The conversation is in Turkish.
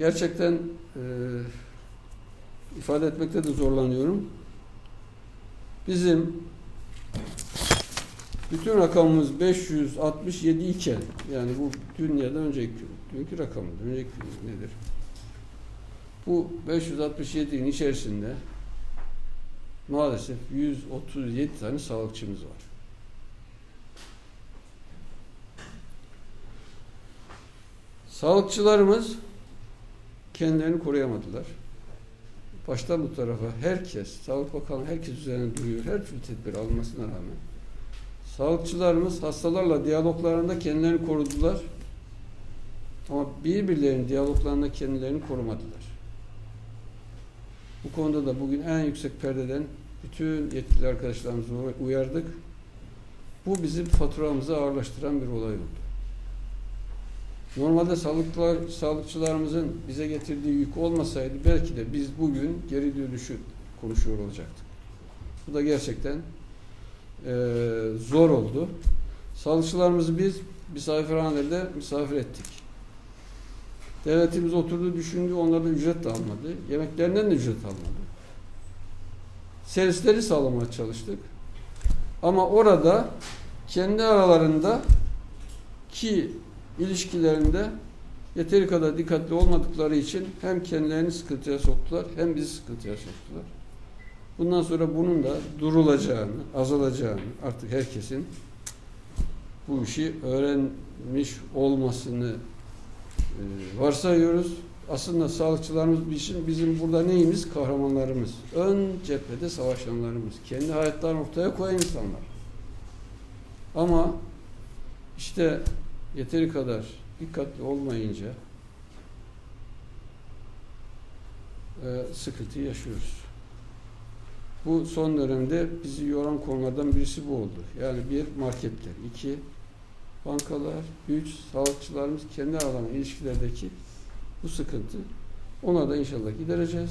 gerçekten e, ifade etmekte de zorlanıyorum. Bizim bütün rakamımız 567 iken yani bu dün ya da önceki dünkü rakamı önceki nedir? Bu 567'nin içerisinde maalesef 137 tane sağlıkçımız var. Sağlıkçılarımız kendilerini koruyamadılar. Baştan bu tarafa herkes, Sağlık Bakanı herkes üzerine duruyor. Her türlü tedbir almasına rağmen. Sağlıkçılarımız hastalarla diyaloglarında kendilerini korudular. Ama birbirlerinin diyaloglarında kendilerini korumadılar. Bu konuda da bugün en yüksek perdeden bütün yetkili arkadaşlarımızı uyardık. Bu bizim faturamızı ağırlaştıran bir olay oldu. Normalde sağlıkçılar, sağlıkçılarımızın bize getirdiği yük olmasaydı belki de biz bugün geri dönüşü konuşuyor olacaktık. Bu da gerçekten eee, zor oldu. Sağlıkçılarımızı biz misafirhanede misafir ettik. Devletimiz oturdu düşündü onlardan ücret de almadı. Yemeklerinden de ücret almadı. Servisleri sağlamaya çalıştık. Ama orada kendi aralarında ki ilişkilerinde yeteri kadar dikkatli olmadıkları için hem kendilerini sıkıntıya soktular hem bizi sıkıntıya soktular. Bundan sonra bunun da durulacağını, azalacağını artık herkesin bu işi öğrenmiş olmasını e, varsayıyoruz. Aslında sağlıkçılarımız için bizim burada neyimiz? Kahramanlarımız. Ön cephede savaşanlarımız. Kendi hayatlarını ortaya koyan insanlar. Ama işte yeteri kadar dikkatli olmayınca e, sıkıntı yaşıyoruz. Bu son dönemde bizi yoran konulardan birisi bu oldu. Yani bir marketler, iki bankalar, üç sağlıkçılarımız kendi aralarında ilişkilerdeki bu sıkıntı. Ona da inşallah gidereceğiz.